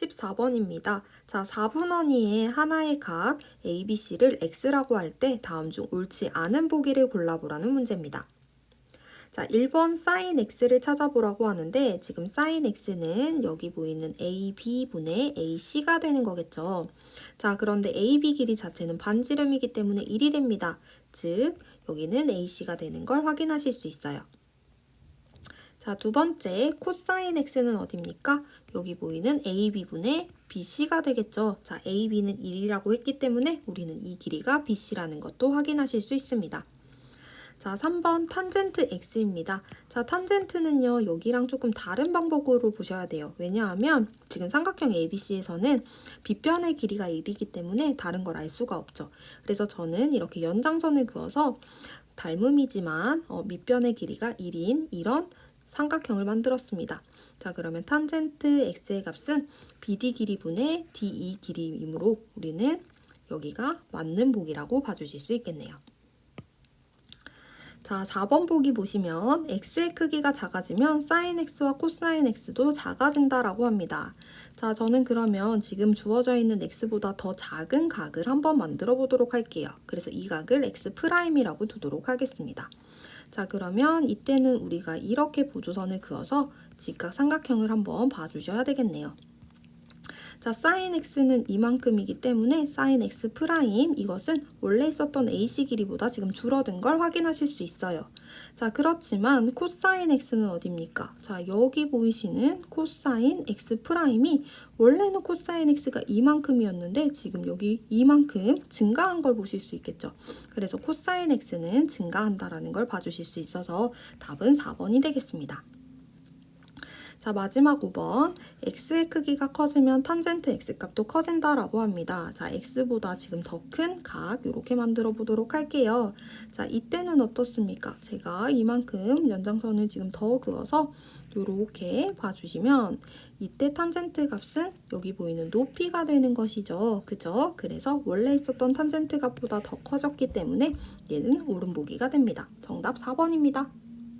14번입니다. 자, 4분원위의 하나의 각 ABC를 X라고 할 때 다음 중 옳지 않은 보기를 골라보라는 문제입니다. 자, 1번 sin x를 찾아보라고 하는데 지금 sin x는 여기 보이는 AB분의 AC가 되는 거겠죠. 자, 그런데 AB 길이 자체는 반지름이기 때문에 1이 됩니다. 즉, 여기는 AC가 되는 걸 확인하실 수 있어요. 자, 두 번째 코사인 x는 어딥니까? 여기 보이는 AB분의 BC가 되겠죠. 자, AB는 1이라고 했기 때문에 우리는 이 길이가 BC라는 것도 확인하실 수 있습니다. 자, 3번 탄젠트 x입니다. 자, 탄젠트는요, 여기랑 조금 다른 방법으로 보셔야 돼요. 왜냐하면 지금 삼각형 ABC에서는 빗변의 길이가 1이기 때문에 다른 걸 알 수가 없죠. 그래서 저는 이렇게 연장선을 그어서 닮음이지만 어, 밑변의 길이가 1인 이런 삼각형을 만들었습니다. 자, 그러면 탄젠트 x의 값은 BD 길이분의 DE 길이이므로 우리는 여기가 맞는 보기라고 봐주실 수 있겠네요. 자, 4번 보기 보시면 x의 크기가 작아지면 sin x와 코사인 x도 작아진다라고 합니다. 자, 저는 그러면 지금 주어져 있는 x보다 더 작은 각을 한번 만들어 보도록 할게요. 그래서 이 각을 x 프라임이라고 두도록 하겠습니다. 자, 그러면 이때는 우리가 이렇게 보조선을 그어서 직각 삼각형을 한번 봐주셔야 되겠네요. 자, sin x는 이만큼이기 때문에 sin x 프라임 이것은 원래 있었던 AC 길이보다 지금 줄어든 걸 확인하실 수 있어요. 자, 그렇지만 코사인 x는 어딥니까? 자, 여기 보이시는 코사인 x 프라임이 원래는 코사인 x가 이만큼이었는데 지금 여기 이만큼 증가한 걸 보실 수 있겠죠. 그래서 코사인 x는 증가한다라는 걸 봐주실 수 있어서 답은 4번이 되겠습니다. 자, 마지막 5번. x의 크기가 커지면 탄젠트 x 값도 커진다라고 합니다. 자, x보다 지금 더 큰 각 이렇게 만들어 보도록 할게요. 자, 이때는 어떻습니까? 제가 이만큼 연장선을 지금 더 그어서 이렇게 봐주시면 이때 탄젠트 값은 여기 보이는 높이가 되는 것이죠. 그죠? 그래서 원래 있었던 탄젠트 값보다 더 커졌기 때문에 얘는 오른보기가 됩니다. 정답 4번입니다.